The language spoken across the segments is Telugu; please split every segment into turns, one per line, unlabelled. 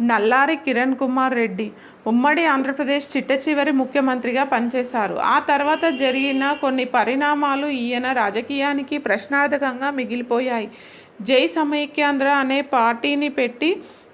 నల్లారి కిరణ్ కుమార్ రెడ్డి ఉమ్మడి ఆంధ్రప్రదేశ్ చిట్ట చివరి ముఖ్యమంత్రిగా పనిచేశారు. ఆ తర్వాత జరిగిన కొన్ని పరిణామాలు ఈయన రాజకీయానికి ప్రశ్నార్థకంగా మిగిలిపోయాయి. జై సమైక్యాంధ్ర అనే పార్టీని పెట్టి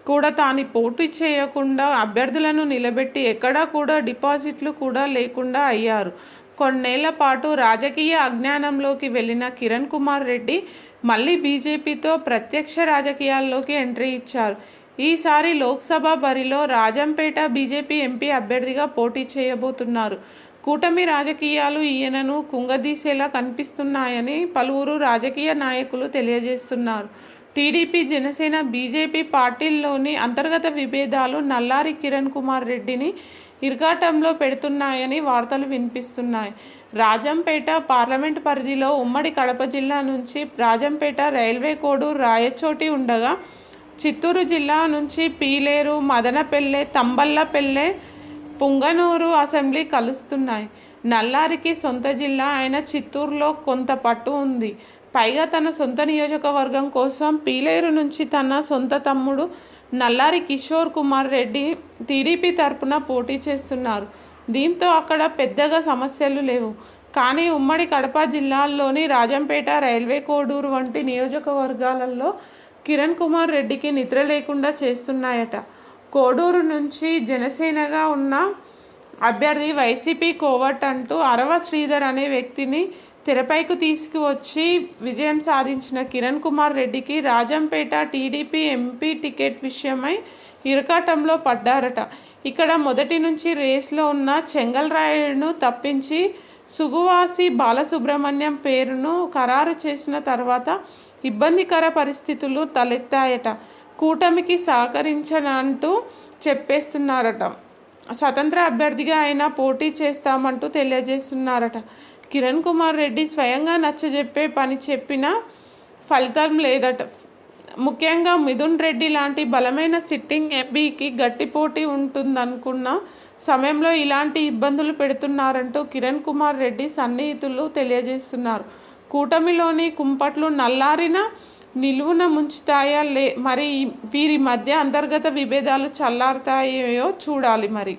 కూడా తాను పోటీ చేయకుండా అభ్యర్థులను నిలబెట్టి ఎక్కడా కూడా డిపాజిట్లు కూడా లేకుండా అయ్యారు. కొన్నేళ్ళ పాటు రాజకీయ అజ్ఞానంలోకి వెళ్ళిన కిరణ్ కుమార్ రెడ్డి మళ్ళీ బీజేపీతో ప్రత్యక్ష రాజకీయాల్లోకి ఎంట్రీ ఇచ్చారు. ఈసారి లోక్సభ బరిలో రాజంపేట బీజేపీ ఎంపీ అభ్యర్థిగా పోటీ చేయబోతున్నారు. కూటమి రాజకీయాలు ఈయనను కుంగదీసేలా కనిపిస్తున్నాయని పలువురు రాజకీయ నాయకులు తెలియజేస్తున్నారు. టీడీపీ జనసేన బీజేపీ పార్టీల్లోని అంతర్గత విభేదాలు నల్లారి కిరణ్ కుమార్ రెడ్డిని ఇరకాటంలో పెడుతున్నాయని వార్తలు వినిపిస్తున్నాయి. రాజంపేట పార్లమెంట్ పరిధిలో ఉమ్మడి కడప జిల్లా నుంచి రాజంపేట రైల్వే కోడు రాయచోటి ఉండగా చిత్తూరు జిల్లా నుంచి పీలేరు మదనపల్లె తంబల్లపల్లె పుంగనూరు అసెంబ్లీ కలుస్తున్నాయి. నల్లారికి సొంత జిల్లా అయిన చిత్తూరులో కొంత పట్టు ఉంది. పైగా తన సొంత నియోజకవర్గం కోసం పీలేరు నుంచి తన సొంత తమ్ముడు నల్లారి కిషోర్ కుమార్ రెడ్డి టీడీపీ తరపున పోటీ చేస్తున్నారు. దీంతో అక్కడ పెద్దగా సమస్యలు లేవు. కానీ ఉమ్మడి కడప జిల్లాల్లోని రాజంపేట రైల్వే కోడూరు వంటి నియోజకవర్గాలలో కిరణ్ కుమార్ రెడ్డికి నిద్ర లేకుండా చేస్తున్నాయట. కోడూరు నుంచి జనసేనగా ఉన్న అభ్యర్థి వైసీపీ కోవట్ అంటూ అరవ శ్రీధర్ అనే వ్యక్తిని తెరపైకి తీసుకువచ్చి విజయం సాధించిన కిరణ్ కుమార్ రెడ్డికి రాజంపేట టీడీపీ ఎంపీ టికెట్ విషయమై ఇరకాటంలో పడ్డారట. ఇక్కడ మొదటి నుంచి రేస్లో ఉన్న చెంగల్రాయుడును తప్పించి సుగువాసి బాలసుబ్రహ్మణ్యం పేరును ఖరారు చేసిన తర్వాత ఇబ్బందికర పరిస్థితులు తలెత్తాయట. కూటమికి సహకరించనంటూ చెప్పేస్తున్నారట. స్వతంత్ర అభ్యర్థిగా అయినా పోటీ చేస్తామంటూ తెలియజేస్తున్నారట. కిరణ్ కుమార్ రెడ్డి స్వయంగా నచ్చజెప్పే పని చెప్పినా ఫలితం లేదట. ముఖ్యంగా మిథున్ రెడ్డి లాంటి బలమైన సిట్టింగ్ ఎంపీకి గట్టి పోటీ ఉంటుందనుకున్న సమయంలో ఇలాంటి ఇబ్బందులు పెడుతున్నారంటూ కిరణ్ కుమార్ రెడ్డి సన్నిహితులు తెలియజేస్తున్నారు. కూటమిలోని కుంపట్లు నల్లారిన నిలువున ముంచుతాయా లే మరి వీరి మధ్య అంతర్గత విభేదాలు చల్లారుతాయో చూడాలి మరి.